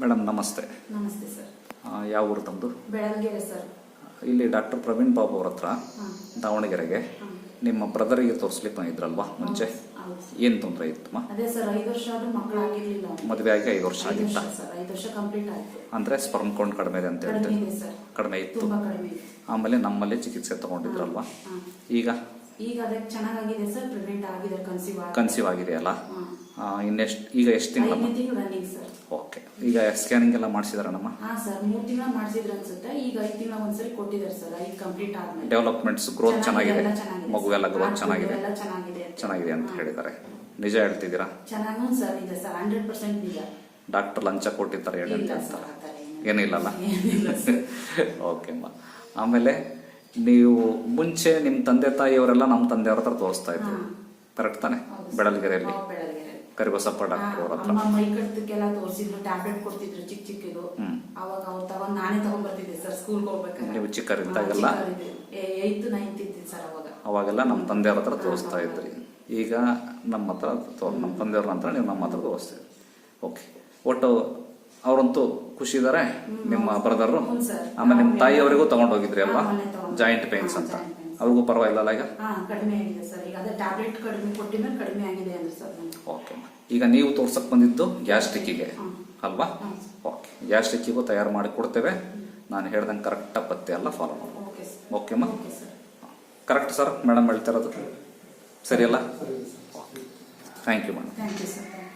Madam ನಮಸ್ತೆ. ನಮಸ್ತೆ sir. ಆ, ಯಾವ ಊರು ತಮ್ಮದು ಸರ್. ಇಲ್ಲಿ ಡಾಕ್ಟರ್ ಪ್ರವೀಣ್ ಬಾಬು ಅವ್ರ ಹತ್ರ ದಾವಣಗೆರೆಗೆ ನಿಮ್ಮ ಬ್ರದರಿಗೆ ತೋರಿಸ್ಲಿಕ್ಕೆ ಬಂದಿದ್ರಲ್ವಾ ಮುಂಚೆ? ಏನು ತೊಂದರೆ ಇತ್ತಮ್ಮ? ಅದೇ ಸರ್ ಐದು ವರ್ಷ ಆದ್ರೂ ಮಕ್ಕಳಾಗಿರ್ಲಿಲ್ಲ ಮದುವೆ ಆಗಿ ಐದು ವರ್ಷ ಆಗಿತ್ತ? ಸರ್ ಐದು ವರ್ಷ ಕಂಪ್ಲೀಟ್ ಆಯ್ತು. ಅಂದರೆ ಸ್ಪರ್ಮ್ ಕೌಂಟ್ ಕಡಿಮೆ ಇದೆ ಅಂತ ಕಡಿಮೆ ಹೇಳ್ತೀವಿ ಸರ್. ಕಡಿಮೆ ಇತ್ತು. ತುಂಬಾ ಕಡಿಮೆ ಇದೆ. ಆಮೇಲೆ ನಮ್ಮಲ್ಲಿ ಚಿಕಿತ್ಸೆ ತಗೊಂಡಿದ್ರಲ್ವಾ? ಈಗ? ಈಗ ಅದಕ್ಕೆ ಸರ್ ಪ್ರೆಗ್ನೆಂಟ್ ಆಗಿದೆ ಕನ್ಸೀವ್ ಕನ್ಸೀವ್ ಆಗಿದೆಯಲ್ಲ? ಹಾಂ. ಇನ್ನೆಷ್ಟು ಈಗ ಎಷ್ಟು ತಿಂಗಳಮ್ಮ ತಿಂಗಳು ರನ್ನಿಂಗ್ ಸರ್ ಓಕೆ ಈಗ ಸ್ಕ್ಯಾನಿಂಗ್ ಎಲ್ಲ ಮಾಡಿಸಿದಾರಣ್ಣಮ್ಮ ಹಾ ಸರ್ ಮೂರ್ ತಿಂಗಳ ಮಾಡಿಸಿದ್ರು ಅನ್ಸುತ್ತೆ. ಈಗ ಐದು ತಿಂಗಳ ಒಂದ್ಸರಿ ಕೊಟ್ಟಿದ್ದಾರೆ ಸರ್ ಐದು ಕಂಪ್ಲೀಟ್ ಆದ್ಮೇಲೆ. ಡೆವಲಪ್ಮೆಂಟ್ಸ್ ಗ್ರೋತ್ ಚೆನ್ನಾಗಿದೆ ಮಗುವೆಲ್ಲ ಗ್ರೋತ್ ಚೆನ್ನಾಗಿದೆ ಎಲ್ಲ ಚೆನ್ನಾಗಿದೆ. ಅಂತ. ಚೆನ್ನಾಗಿದೆ ಅಂತ. ಹೇಳಿದ್ದಾರೆ. ನಿಜ ಹೇಳ್ತಿದ್ದೀರಾ? ಚೆನ್ನಾಗೂ ಸರ್ ಇದೆ ಸರ್ ಹಂಡ್ರೆಡ್ ಪರ್ಸೆಂಟ್ ನಿಜ. ಡಾಕ್ಟರ್ ಲಂಚ ಕೊಟ್ಟಿದ್ದಾರೆ ಹೇಳಿ ಅಂತ. ಹೇಳ್ತಾರೆ. ಏನಿಲ್ಲಲ್ಲ? ಓಕೆ ಅಮ್ಮ. ಆಮೇಲೆ ನೀವು ಮುಂಚೆ ನಿಮ್ಮ ತಂದೆ ತಾಯಿಯವರೆಲ್ಲ ನಮ್ಮ ತಂದೆಯವ್ರ ಹತ್ರ ತೋರಿಸ್ತಾ ಇದ್ರು. ಕರೆಕ್ಟ್ ತಾನೆ. ಬೆಳಲ್ಗೆರೆಯಲ್ಲಿ. ಕರಿಬಸಪ್ಪ ಡಾಕ್ಟರ್ ಅವ್ರ ಹತ್ರ. ಅಮ್ಮ ಮೈ ಕಟ್ಟಕ್ಕೆಲ್ಲ ತೋರಿಸಿದ್ರು ಟ್ಯಾಬ್ಲೆಟ್ ಕೊಡ್ತಿದ್ರು ಚಿಕ್ಕ ಚಿಕ್ಕದು. ಹ್ಮ್. ಅವಾಗ ಅವ್ರು ತಗೊಂಡ್ ನಾನೇ ತಗೊಂಡ್ ಬರ್ತಿದ್ದೆ ಸರ್ ಸ್ಕೂಲ್ಗೆ ಹೋಗ್ಬೇಕಾದ್ರೆ. ನೀವು ಚಿಕ್ಕವರಿದ್ದಾಗೆಲ್ಲ? ಏಯ್ತ್ ನೈನ್ತ್ ಇದ್ದೆ ಸರ್ ಅವಾಗ. ಅವಾಗೆಲ್ಲ ನಮ್ಮ ತಂದೆಯವ್ರ ಹತ್ರ ತೋರಿಸ್ತಾ ಇದ್ರಿ. ಈಗ ನಮ್ಮ ಹತ್ರ ತೋ ನಮ್ಮ ತಂದೆಯವ್ರ ನಂತರ ನೀವು ನಮ್ಮ ಹತ್ರ ತೋರಿಸ್ತೀರಿ. ಓಕೆ ಒಟ್ಟು ಅವರಂತೂ ಖುಷಿ ಇದಾರೆ ನಿಮ್ಮ ಬ್ರದರು ಹ್ಞೂ. ಆಮೇಲೆ ನಿಮ್ಮ ತಾಯಿ ಅವರಿಗೂ ತಗೊಂಡೋಗಿದ್ರಿ ಅಲ್ವಾ? ಹಾ, ಮೊನ್ನೆ ತಗೊಂಡು ಜಾಯಿಂಟ್ ಪೇನ್ಸ್ ಹಾ, ಅಂತ. joint pains. ಅವ್ರಿಗೂ ಪರವಾಗಿಲ್ಲ ಈಗ? ಹಾ ಕಡಿಮೆ ಆಗಿದೆ ಸರ್. ಈಗ ಅದೇ ಟ್ಯಾಬ್ಲೆಟ್ ಕಡಿಮೆ ಕೊಟ್ಟಿದ್ಮೇಲೆ ಕಡಿಮೆ ಆಗಿದೆ ಅಂದ್ರೆ ಸರ್ ಓಕೆ ಈಗ ನೀವು ತೋರ್ಸಕ್ ಬಂದಿದ್ದು ಗ್ಯಾಸ್ಟ್ರಿಕ್ಕಿಗೆ ಹ್ಮ್. ಅಲ್ವಾ? ಓಕೆ ಗ್ಯಾಸ್ಟ್ರಿಕ್ಕಿಗೂ ತಯಾರು ಮಾಡಿ ಕೊಡ್ತೇವೆ. ನಾನು ಹೇಳ್ದಂಗೆ ಕರೆಕ್ಟಾಗಿ ಪತ್ತೆ ಎಲ್ಲ ಫಾಲೋ ಮಾಡಿ ಓಕೆಮ್ಮ ಕರೆಕ್ಟ್ ಸರ್ ಮೇಡಮ್ ಹೇಳ್ತಿರೋದು ಸರಿಯಲ್ಲ thank you madam thank you sir